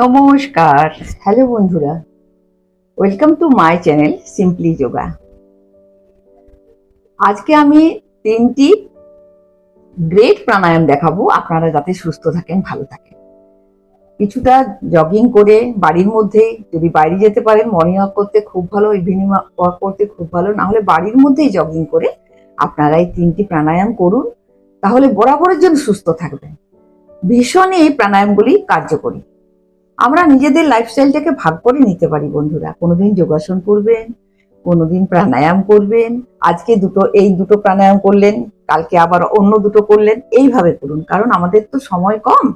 নমস্কার। হ্যালো বন্ধুরা, welcome to my channel simply yoga. আজকে আমি তিনটি গ্রেট প্রাণায়াম দেখাবো, আপনারা যাতে সুস্থ থাকেন, ভালো থাকেন। কিছুটা জগিং করে বাড়ির মধ্যে যদি বাইরে যেতে পারেন মর্নিং ওয়াক করতে খুব ভালো ইভিনিং ওয়াক করতে খুব ভালো, না হলে বাড়ির মধ্যেই জগিং করে আপনারা এই তিনটি প্রাণায়াম করুন, তাহলে বরাবরের জন্য সুস্থ থাকবেন। ভীষণ এই প্রাণায়ামগুলি কার্যকরী। আমরা নিজেদের লাইফস্টাইলটাকে ভাগ করে নিতে পারি, বন্ধুরা। কোনোদিন যোগাসন করবেন, কোনোদিন প্রাণায়াম করবেন, আজকে দুটো, এই দুটো প্রাণায়াম করলেন, কালকে আবার অন্য দুটো করলেন, এইভাবে করুন। কারণ আমাদের তো সময় কম।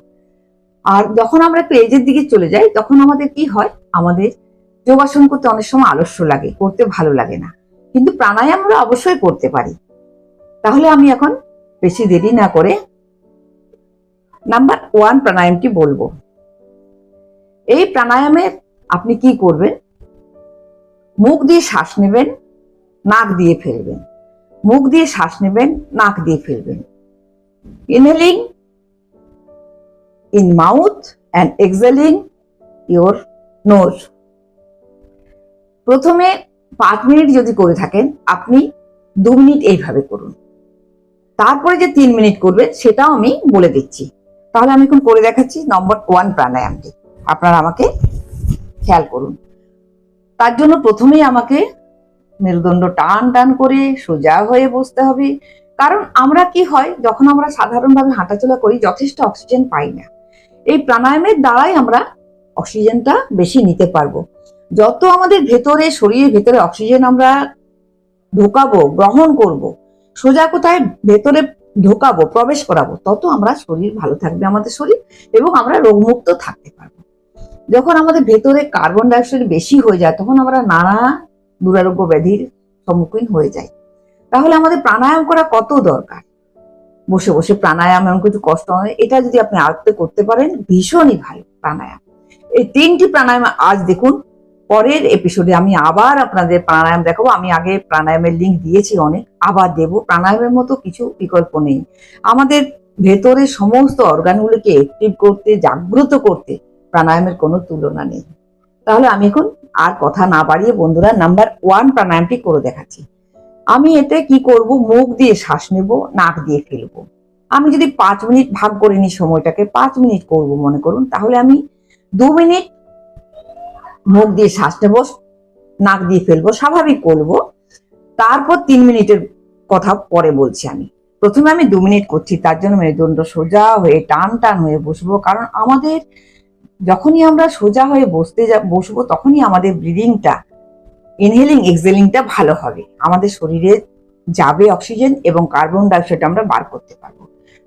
আর যখন আমরা একটু এজের দিকে চলে যাই, তখন আমাদের কি হয়? আমাদের যোগাসন করতে অনেক সময় আলস্য লাগে, করতে ভালো লাগে না। কিন্তু প্রাণায়াম আমরা অবশ্যই করতে পারি। তাহলে আমি এখন বেশি দেরি না করে নাম্বার ওয়ান প্রাণায়ামটি বলব। এই প্রাণায়ামে আপনি কি করবেন? মুখ দিয়ে শ্বাস নেবেন, নাক দিয়ে ফেলবেন। মুখ দিয়ে শ্বাস নেবেন, নাক দিয়ে ফেলবেন। Inhaling in mouth and exhaling your nose প্রথমে পাঁচ মিনিট যদি করে থাকেন, আপনি দু মিনিট এইভাবে করুন। তারপরে যে তিন মিনিট করবেন, সেটাও আমি বলে দিচ্ছি। তাহলে আমি এখন করে দেখাচ্ছি নম্বর ওয়ান প্রাণায়ামটি। আপনারা আমাকে খেয়াল করুন। তার জন্য প্রথমেই আমাকে মেরুদণ্ড টান টান করে সোজা হয়ে বসতে হবে। কারণ আমরা কি হয়, যখন আমরা সাধারণভাবে হাঁটাচলা করি, যথেষ্ট অক্সিজেন পাই না। এই প্রাণায়ামের দ্বারাই আমরা অক্সিজেনটা বেশি নিতে পারব। যত আমাদের ভেতরে, শরীরের ভেতরে অক্সিজেন আমরা ঢোকাবো, গ্রহণ করব, সোজা কোথায় ভেতরে ঢোকাবো, প্রবেশ করাবো, তত আমরা শরীর ভালো থাকবে আমাদের শরীর এবং আমরা রোগমুক্ত থাকতে পারব। যখন আমাদের ভেতরে কার্বন ডাইঅক্সাইড বেশি হয়ে যায়, তখন আমরা নানা দুরারোগ্য ব্যাধির সম্মুখীন হয়ে যাই। তাহলে আমাদের প্রাণায়াম করা কত দরকার? বসে বসে প্রাণায়াম, এমন কিছু কষ্ট হয় এটা যদি আপনি আয়ত্তে করতে পারেন, ভীষণই ভালো প্রাণায়াম। এই তিনটি প্রাণায়াম আজ দেখুন, পরের এপিসোডে আমি আবার আপনাদের প্রাণায়াম দেখাবো। আমি আগে প্রাণায়ামের লিঙ্ক দিয়েছি অনেক, আবার দেব। প্রাণায়ামের মতো কিছু বিকল্প নেই। আমাদের ভেতরে সমস্ত অর্গানগুলোকে অ্যাক্টিভ করতে, জাগ্রত করতে প্রাণায়ামের কোনো তুলনা নেই। তাহলে আমি এখন আর কথা না বাড়িয়ে বন্ধুরা নাম্বার ওয়ান প্রাণায়ামটি করে দেখাচ্ছি। আমি এতে কি করব? মুখ দিয়ে শ্বাস নেব, নাক দিয়ে ফেলব। আমি যদি পাঁচ মিনিট ভাগ করে নিই সময়টাকে, পাঁচ মিনিট করব মনে করুন, তাহলে আমি দু মিনিট মুখ দিয়ে শ্বাস নেব, নাক দিয়ে ফেলব, স্বাভাবিক করব। তারপর তিন মিনিটের কথা পরে বলছি আমি। প্রথমে আমি দু মিনিট করছি, তার জন্য মেরুদণ্ড সোজা হয়ে টান টান হয়ে বসবো, কারণ আমাদের যখনই আমরা সোজা হয়ে বসতে বসবো, তখনই আমাদের ব্রিদিংটা ইনহেলিং এক্সেলিংটা ভালো হবে। আমাদের শরীরে যাবে অক্সিজেন এবং কার্বন ডাইঅক্সাইড আমরা বার করতে পারব।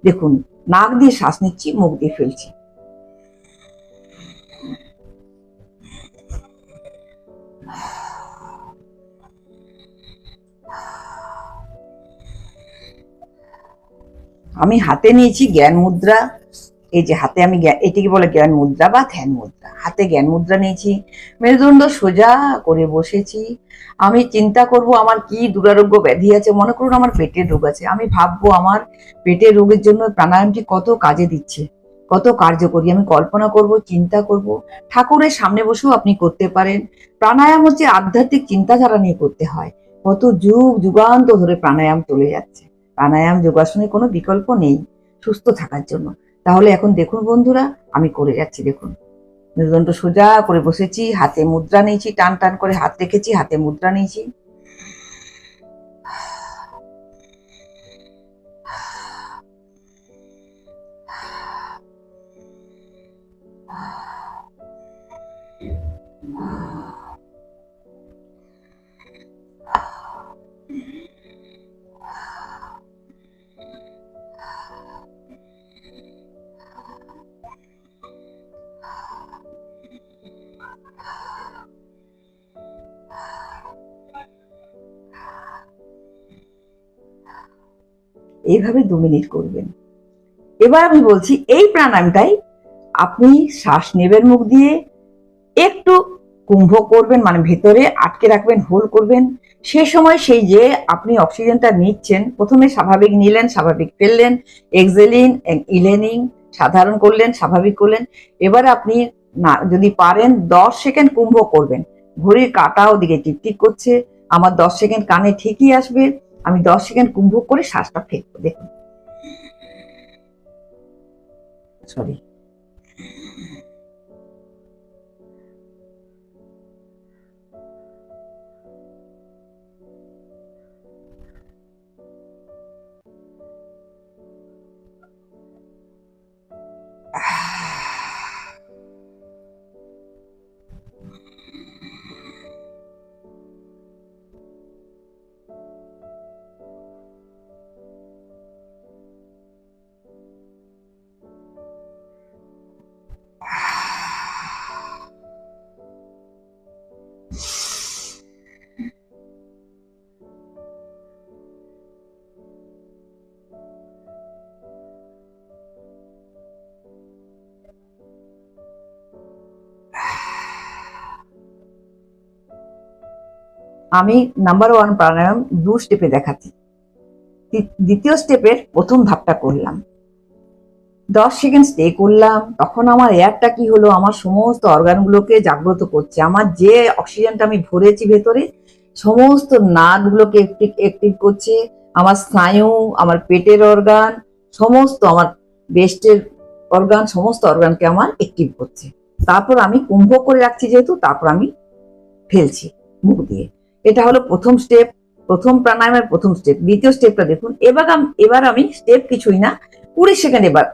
দেখুন, নাক দিয়ে শ্বাস নিচ্ছি, মুখ দিয়ে ফেলছি। আমি হাতে নিয়েছি জ্ঞান মুদ্রা। এই যে হাতে আমি এটিকে বলে জ্ঞান মুদ্রা বা ধ্যান মুদ্রা। হাতে জ্ঞান মুদ্রা নিয়েছি। মেরুদণ্ড সোজা করে বসেছি। আমি চিন্তা করব আমার কি দুরারোগ্য ব্যাধি আছে, মনে করুন আমার পেটের রোগ আছে। আমি ভাববো আমার পেটের রোগের জন্য প্রাণায়ামটি কত কাজে দিচ্ছে, কত কার্যকরী। আমি কল্পনা করব, চিন্তা করব। ঠাকুরের সামনে বসেও আপনি করতে পারেন। প্রাণায়াম হচ্ছে আধ্যাত্মিক চিন্তাধারা নিয়ে করতে হয়। কত যুগ, যুগান্ত ধরে প্রাণায়াম চলে যাচ্ছে। প্রাণায়াম যোগাসনে কোনো বিকল্প নেই সুস্থ থাকার জন্য। তাহলে এখন দেখুন বন্ধুরা, আমি করে যাচ্ছি, দেখুন। মেরুদণ্ড সোজা করে বসেছি, হাতে মুদ্রা নিয়েছি, টান টান করে হাত রেখেছি, হাতে মুদ্রা নিয়েছি। এইভাবে দু মিনিট করবেন। এবার আমি বলছি, এই প্রাণায়ামটাই আপনি শ্বাস নেবেন মুখ দিয়ে, একটু কুম্ভ করবেন মানে ভেতরে আটকে রাখবেন হোল করবেন। সে সময় সেই যে আপনি অক্সিজেনটা নিচ্ছেন, প্রথমে স্বাভাবিক নিলেন, স্বাভাবিক ফেললেন এক্সেলিন ইলেনিং সাধারণ করলেন, স্বাভাবিক করলেন। এবার আপনি না, যদি পারেন দশ সেকেন্ড কুম্ভ করবেন। ঘড়ির কাটা ওদিকে টিকটিক করছে, আমার দশ সেকেন্ড কানে ঠিকই আসবে আমি দশ সেকেন্ড কুম্ভ করে শ্বাসটা ফেলব দেখুন। সরি আমি নাম্বার ওয়ান প্রাণায়াম দু স্টেপে দেখাচ্ছি। দ্বিতীয় স্টেপের প্রথম ধাপটা করলাম। দশ সেকেন্ড স্টে করলাম। তখন আমার এয়ারটা কি হলো? আমার সমস্ত অর্গানগুলোকে জাগ্রত করছে। আমার যে অক্সিজেনটা আমি ভরেছি ভেতরে, সমস্ত নার্ভগুলোকে অ্যাক্টিভ করছে। আমার স্নায়ু, আমার পেটের অর্গান সমস্ত আমার বেস্টের অর্গান সমস্ত অর্গানকে আমার অ্যাক্টিভ করছে। তারপর আমি কুম্ভ করে রাখছি যেহেতু, তারপর আমি ফেলছি মুখ দিয়ে। এটা হলো প্রথম স্টেপ প্রথম প্রাণায়ামের প্রথম স্টেপ দ্বিতীয় স্টেপটা দেখুন, এবার এবার আমি স্টেপ কিছুই না, কুড়ি সেকেন্ড এবার,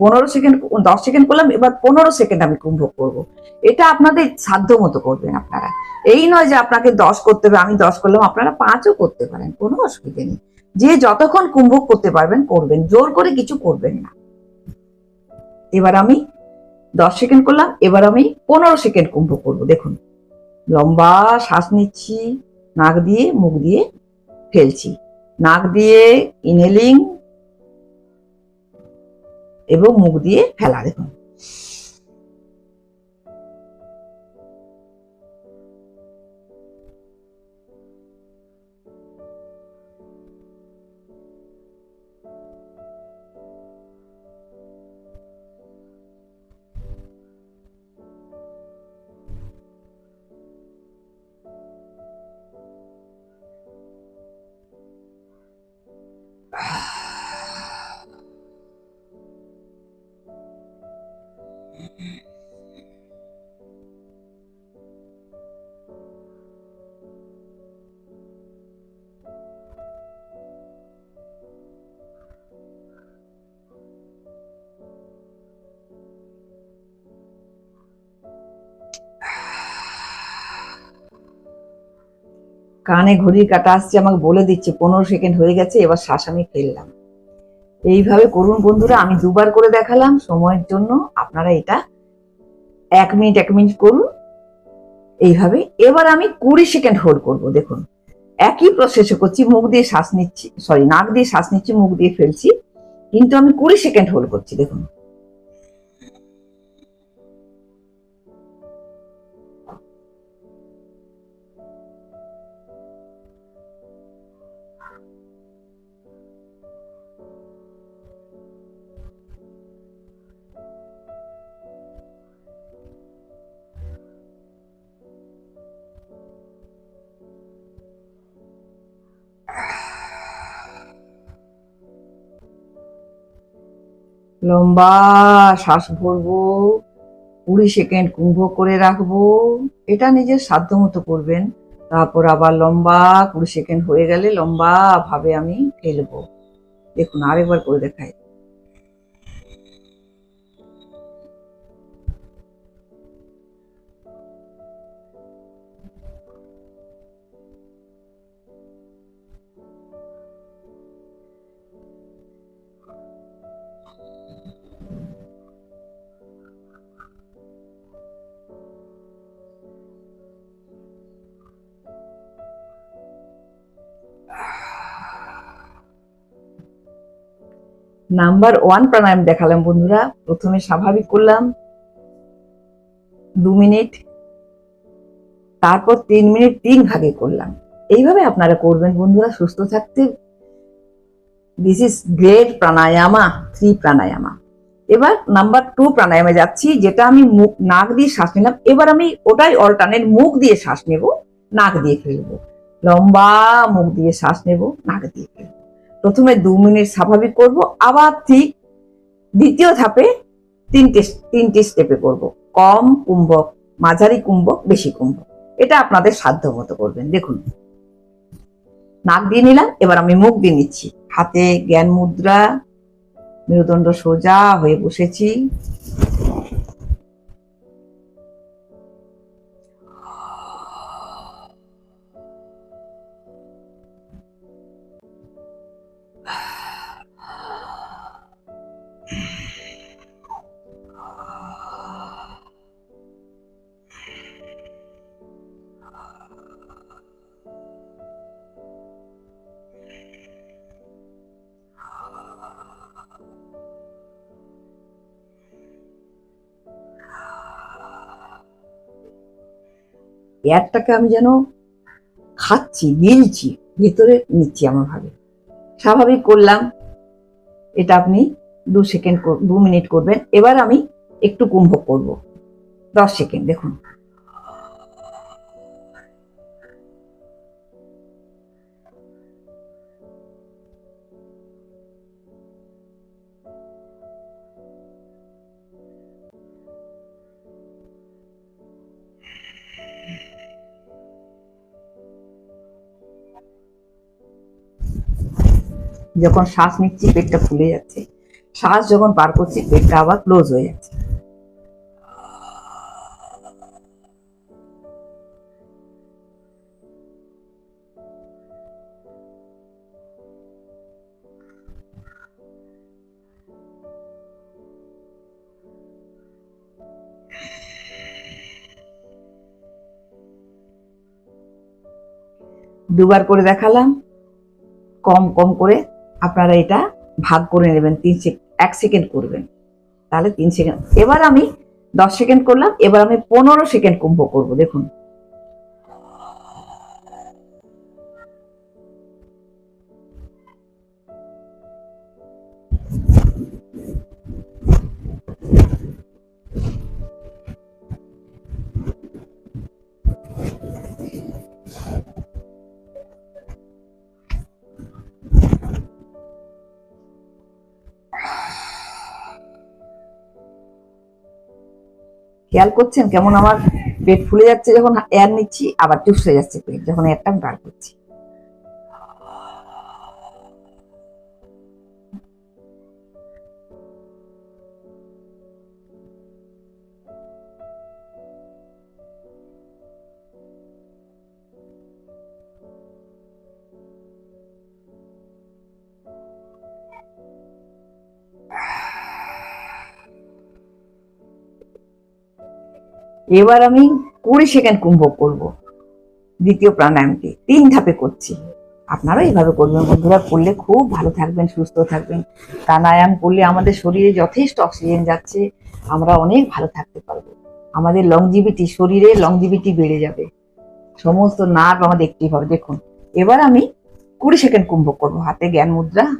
পনেরো সেকেন্ড দশ সেকেন্ড করলাম, এবার পনেরো সেকেন্ড আমি কুম্ভ করব। এটা আপনাদের সাধ্য মতো করবেন আপনারা। এই নয় যে আপনাকে দশ করতে হবে, আমি দশ করলাম, আপনারা পাঁচও করতে পারেন, কোনো অসুবিধে নেই। যে যতক্ষণ কুম্ভ করতে পারবেন, করবেন, জোর করে কিছু করবেন না। এবার আমি দশ সেকেন্ড করলাম, এবার আমি পনেরো সেকেন্ড কুম্ভ করব, দেখুন। লম্বা শ্বাস নিচ্ছি। নাক দিয়ে মুখ দিয়ে ফেলছি। নাক দিয়ে ইনহেলিং এবং মুখ দিয়ে ফেলা দেখুন। কানে ঘড়ির কাটা আসছে, আমাকে বলে দিচ্ছে, পনেরো সেকেন্ড হয়ে গেছে, এবার শ্বাস আমি ফেললাম। এইভাবে করুন বন্ধুরা, আমি দুবার করে দেখালাম, সময়ের জন্য আপনারা এটা এক মিনিট এক মিনিট করুন। এইভাবে, এবার আমি কুড়ি সেকেন্ড হোল্ড করব, দেখুন। একই প্রসেসে করছি, মুখ দিয়ে শ্বাস নিচ্ছি সরি নাক দিয়ে শ্বাস নিচ্ছি, মুখ দিয়ে ফেলছি, কিন্তু আমি কুড়ি সেকেন্ড হোল্ড করছি, দেখুন। লম্বা শ্বাস ভরবো, কুড়ি সেকেন্ড কুম্ভ করে রাখব। এটা নিজের সাধ্য মতো করবেন। তারপর আবার লম্বা কুড়ি সেকেন্ড হয়ে গেলে লম্বা ভাবে আমি ফেলব দেখুন, আরেকবার করে দেখাই। নাম্বার ওয়ান প্রাণায়াম দেখালাম বন্ধুরা। প্রথমে স্বাভাবিক করলাম। দু মিনিট। তারপর তিন মিনিট তিন ভাগে করলাম। এইভাবে আপনারা করবেন বন্ধুরা, সুস্থ থাকতে। This is great pranayama three pranayama এবার নাম্বার টু প্রাণায়ামে যাচ্ছি, যেটা আমি মুখ, নাক দিয়ে শ্বাস নিলাম। এবার আমি ওটাই অল্টারনেট মুখ দিয়ে শ্বাস নেব, নাক দিয়ে ফেলব। লম্বা মুখ দিয়ে শ্বাস নেব, নাক দিয়ে ফেলব। প্রথমে দু মিনিট স্বাভাবিক করব, আবার ঠিক দ্বিতীয় ধাপে তিনটে তিনটে স্টেপে করব। কম কুম্ভক, মাঝারি কুম্ভক, বেশি কুম্ভক। এটা আপনাদের সাধ্য মতো করবেন। দেখুন। নাক দিয়ে নিলাম, এবার আমি মুখ দিয়ে নিচ্ছি। হাতে জ্ঞান মুদ্রা, মেরুদণ্ড সোজা হয়ে বসেছি। এয়ারটাকে আমি যেন খাচ্ছি গিলছি ভেতরে নিচ্ছি আমার ভাবে স্বাভাবিক করলাম এটা আপনি দু সেকেন্ড দু মিনিট করবেন। এবার আমি একটু কুম্ভ করব। দশ সেকেন্ড দেখুন। যখন শ্বাস নিচ্ছি, পেটটা ফুলে যাচ্ছে। শ্বাস যখন পার করছি পেটটা আবার ক্লোজ হয়ে যাচ্ছে। দুবার করে দেখালাম, কম কম করে আপনারা এটা ভাগ করে নেবেন, তিন সেক- এক সেকেন্ড করবেন। তাহলে তিন সেকেন্ড এবার আমি দশ সেকেন্ড করলাম, এবার আমি পনেরো সেকেন্ড কুম্ভ করব, দেখুন। খেয়াল করছেন? কেমন আমার পেট ফুলে যাচ্ছে যখন এয়ার নিচ্ছি, আবার চুপসে যাচ্ছে পেট, যখন এয়ারটা আমি বার করছি। এবার আমি কুড়ি সেকেন্ড কুম্ভ করব, দ্বিতীয় প্রাণায়ামটি। তিন ধাপে করছি। আপনারা এইভাবে করবেন। বন্ধুরা, করলে খুব ভালো থাকবেন, সুস্থ থাকবেন। প্রাণায়াম করলে আমাদের শরীরে যথেষ্ট অক্সিজেন যাচ্ছে, আমরা অনেক ভালো থাকতে পারব। আমাদের লংজিভিটি শরীরে লংজিভিটি বেড়ে যাবে। সমস্ত নার্ভ আমাদের একটিভ হবে। দেখুন, এবার আমি কুড়ি সেকেন্ড কুম্ভ করব। হাতে জ্ঞান মুদ্রা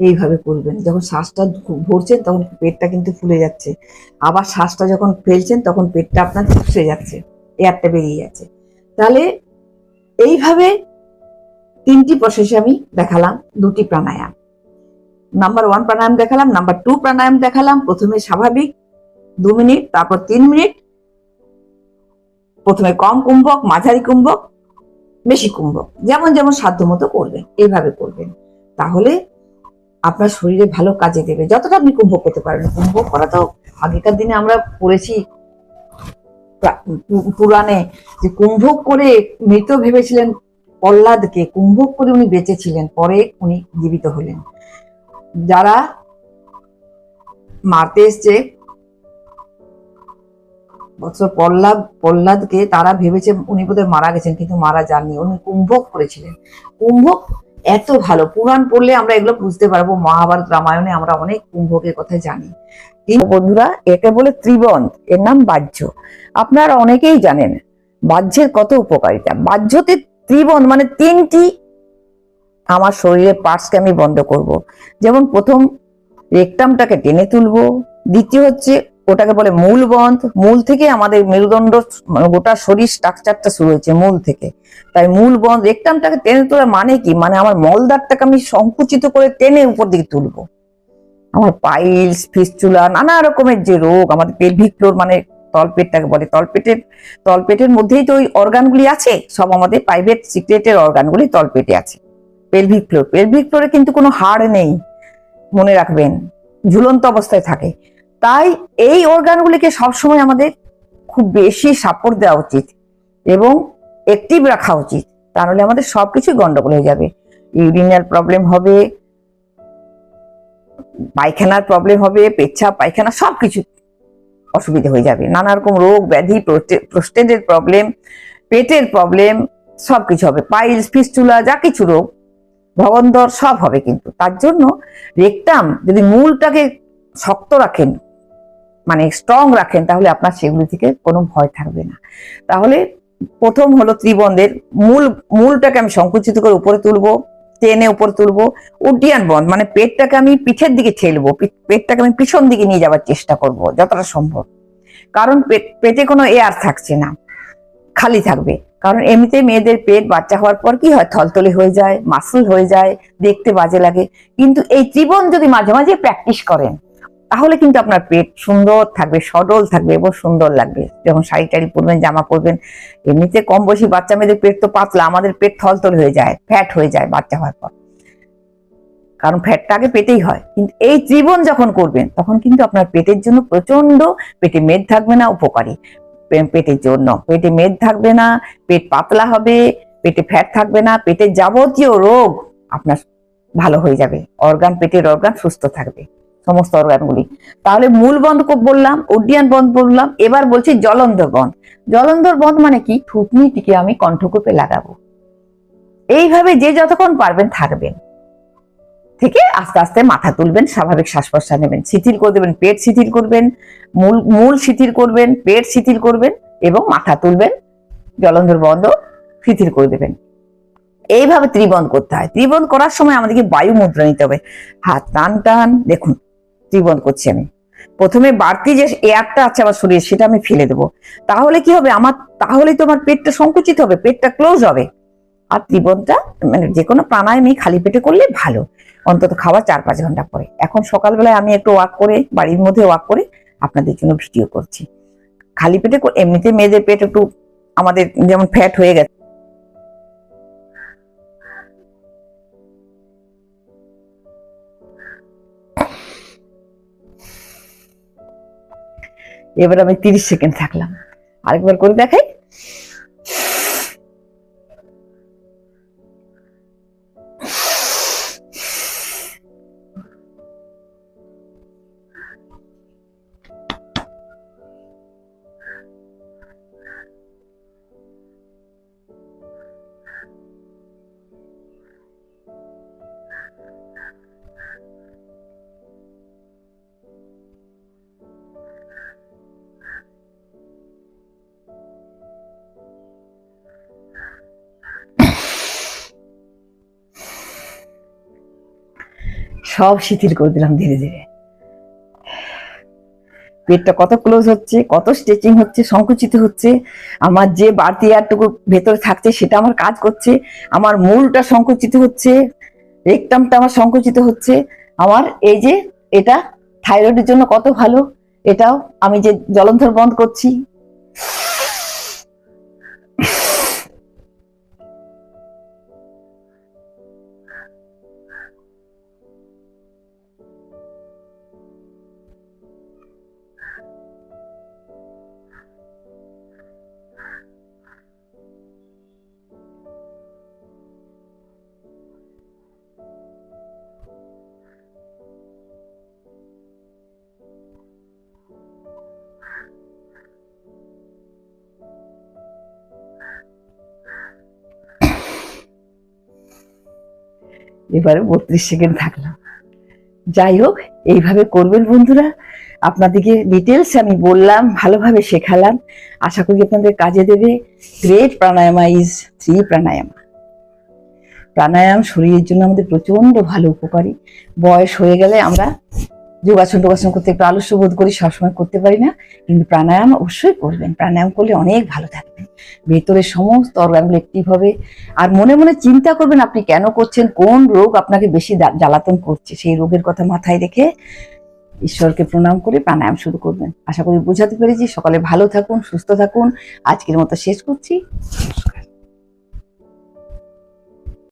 এইভাবে করবেন। যখন শ্বাসটা ভরছেন তখন পেটটা কিন্তু ফুলে যাচ্ছে। আবার শ্বাসটা যখন ফেলছেন তখন পেটটা আপনার চুপসে যাচ্ছে, এয়ারটা বেরিয়ে যাচ্ছে। তাহলে এইভাবে তিনটি প্রসেসে আমি দেখালাম, দুটি প্রাণায়াম। নাম্বার ওয়ান প্রাণায়াম দেখালাম নাম্বার টু প্রাণায়াম দেখালাম, প্রথমে স্বাভাবিক, দু মিনিট, তারপর তিন মিনিট, প্রথমে কম কুম্ভক, মাঝারি কুম্ভক, বেশি কুম্ভক। যেমন যেমন সাধ্য মতো করবেন, এইভাবে করবেন। তাহলে আপনার শরীরে ভালো কাজে দেবে। যতটা আপনি কুম্ভক করতে পারবেন কুম্ভক করা তো আগেকার দিনে আমরা পড়েছি পুরাণে যে কুম্ভক করে মৃত ভেবেছিলেন প্রহ্লাদকে কুম্ভক করে উনি বেঁচেছিলেন, পরে উনি জীবিত হলেন। যারা মারতে এসছে, বৎসর প্রহ্লাদ, প্রহ্লাদকে তারা ভেবেছে উনি বোধহয় মারা গেছেন, কিন্তু মারা যাননি। উনি কুম্ভক করেছিলেন। কুম্ভক এত ভালো। পুরাণ পড়লে আমরা এগুলো বুঝতে পারব। মহাভারত রামায়ণে আমরা অনেক কুম্ভকের কথা জানি। বন্ধুরা, একে বলে ত্রিবন্ধ। এর নাম বাহ্য। আপনারা অনেকেই জানেন, বাহ্যের কত উপকারিতা। বাহ্যতে ত্রিবন্ধ মানে তিনটি আমার শরীরে পার্টসকে আমি বন্ধ করব। যেমন প্রথম রেকটামটাকে টেনে তুলবো, দ্বিতীয় হচ্ছে ওটাকে বলে মূল বন্ধ। মূল থেকে আমাদের মেরুদণ্ড মানে গোটা শরীর স্ট্রাকচারটা শুরু হয়েছে মূল থেকে। তাই মূল বন্ধ, রেকটামটাকে টেনে তোলার মানে কি? মানে আমার মলদারটাকে আমি সংকুচিত করে টেনে উপর দিকে তুলবো। আমার পাইলস ফিস্চুলা নানা রকমের যে রোগ, আমাদের পেলভিক ফ্লোর মানে তলপেটটাকে বলে। তলপেটের তলপেটের মধ্যেই তো ওই অর্গানগুলি আছে। সব আমাদের প্রাইভেট সিক্রেটের অর্গানগুলি তলপেটে আছে। পেলভিক ফ্লোর পেলভিক ফ্লোরে কিন্তু কোনো হাড় নেই। মনে রাখবেন, ঝুলন্ত অবস্থায় থাকে। তাই এই অর্গানগুলিকে সবসময় আমাদের খুব বেশি সাপোর্ট দেওয়া উচিত এবং অ্যাক্টিভ রাখা উচিত। তাহলে আমাদের সব সবকিছু গন্ডগোল হয়ে যাবে। ইউরিনাল প্রবলেম হবে, পায়খানার প্রবলেম হবে, পেচ্ছাপ, পায়খানা সবকিছু অসুবিধা হয়ে যাবে। নানা রকম রোগ ব্যাধি প্রোস্টেটের প্রবলেম পেটের প্রবলেম সবকিছু হবে। পাইলস, ফিস্টুলা, যা কিছু রোগ ভগন্দর সব হবে কিন্তু। তার জন্য রেকটাম যদি মূলটাকে শক্ত রাখেন মানে স্ট্রং রাখেন, তাহলে আপনার সেগুলি থেকে কোনো ভয় থাকবে না। তাহলে প্রথম হলো ত্রিবন্ধের মূল, মূলটাকে আমি সংকুচিত করে উপরে তুলবো, টেনে উপরে তুলবো, উড্ডিয়ান বন্ধ মানে পেটটাকে আমি পিঠের দিকে ঠেলবো পেটটাকে আমি পিছন দিকে নিয়ে যাওয়ার চেষ্টা করব, যতটা সম্ভব। কারণ পেট- কোনো এয়ার থাকছে না, খালি থাকবে। কারণ এমনিতে মেয়েদের পেট বাচ্চা হওয়ার পর কি হয়? থলতলে হয়ে যায় মাসুল হয়ে যায়, দেখতে বাজে লাগে। কিন্তু এই ত্রিবন যদি মাঝে মাঝে প্র্যাকটিস করেন তাহলে কিন্তু আপনার পেট সুন্দর থাকবে, সডল থাকবে এবং সুন্দর লাগবে। যখন শাড়ি টাড়ি পরবেন, জামা পরবেন, এমনিতে কম বয়সী বাচ্চা মেয়েদের পেট তো পাতলা, আমাদের পেট থলতল হয়ে যায় ফ্যাট হয়ে যায় বাচ্চা হওয়ার পর। কারণ ফ্যাটটা আগে পেটেই হয়। কিন্তু এই ত্রিবন যখন করবেন, তখন কিন্তু আপনার পেটের জন্য প্রচণ্ড পেটে মেদ থাকবে না, উপকারী। পেটের জন্য। পেটে মেদ থাকবে না, পেট পাতলা হবে, পেটে ফ্যাট থাকবে না পেটের যাবতীয় রোগ আপনার ভালো হয়ে যাবে। অর্গান পেটের অর্গান সুস্থ থাকবে। সমস্ত অর্গানগুলি তাহলে মূল বন্ধ বললাম, উড্ডিয়ান বন্ধ বললাম, এবার বলছি জলন্ধর বন্ধ। জলন্ধর বন্ধ মানে কি? থুতনিটিকে আমি কণ্ঠকূপে লাগাবো। এইভাবে যে যতক্ষণ পারবেন থাকবেন। থেকে আস্তে আস্তে মাথা তুলবেন, স্বাভাবিক শ্বাস প্রশ্বাস নেবেন। শিথিল করে দেবেন, পেট শিথিল করবেন, মূল মূল শিথিল করবেন, পেট শিথিল করবেন এবং মাথা তুলবেন, জলন্ধর বন্ধ শিথিল করে দেবেন। এইভাবে ত্রিবন্ধ করতে হয়। ত্রিবন্ধ করার সময় আমাদেরকে বায়ু মুদ্রা নিতে হবে। হাত টান টান, দেখুন ত্রিবন্ধ করছি আমি। প্রথমে বাড়তি যে এয়ারটা আছে আমার শরীরে, সেটা আমি ফেলে দেবো। তাহলে কি হবে? আমার, তাহলে তো আমার পেটটা সংকুচিত হবে, পেটটা ক্লোজ হবে। আর ত্রিবন্ধটা মানে যে কোনো প্রাণায়ামই খালি পেটে করলে ভালো। অন্তত খাওয়া চার পাঁচ ঘণ্টা পরে। এখন সকালবেলায় আমি একটু ওয়াক করে, বাড়ির মধ্যে ওয়াক করে আপনাদের জন্য ভিডিও করছি। খালি পেটে এমনিতে মেয়েদের পেট একটু আমাদের যেমন ফ্যাট হয়ে গেছে এবার আমি তিরিশ সেকেন্ড থাকলাম। আরেকবার করে দেখাই। সব শিথিল করে দিলাম ধীরে ধীরে। পেটটা কত ক্লোজ হচ্ছে, কত স্ট্রেচিং হচ্ছে, সংকুচিত হচ্ছে, আমার যে বাড়তি এয়ারটুকু ভেতরে থাকছে সেটা আমার কাজ করছে, আমার মূলটা সংকুচিত হচ্ছে রেকটামটা আমার সংকুচিত হচ্ছে, আমার এই যে এটা থাইরয়েডের জন্য কত ভালো, এটাও আমি যে জলন্ধর বন্ধ করছি এবারে বত্রিশ সেকেন্ড থাকলাম যাই হোক, এইভাবে করবেন বন্ধুরা। আপনাদেরকে ডিটেলস আমি বললাম, ভালোভাবে শেখালাম। আশা করি আপনাদের কাজে দেবে। Great pranayama is three pranayama pranayam শরীরের জন্য আমাদের প্রচণ্ড ভালো উপকারী। বয়স হয়ে গেলে আমরা যোগাসন টোগাসন করতে একটু আলস্য বোধ করি, সবসময় করতে পারি না। কিন্তু প্রাণায়াম অবশ্যই করবেন। প্রাণায়াম করলে অনেক ভালো থাকবেন ভেতরের সমস্ত অর্গানগুলো অ্যাক্টিভ হবে। আর মনে মনে চিন্তা করবেন আপনি কেন করছেন, কোন রোগ আপনাকে বেশি জ্বালাতন করছে? সেই রোগের কথা মাথায় রেখে ঈশ্বরকে প্রণাম করে প্রাণায়াম শুরু করবেন। আশা করি বোঝাতে পেরেছি। সকালে ভালো থাকুন, সুস্থ থাকুন। আজকের মতো শেষ করছি।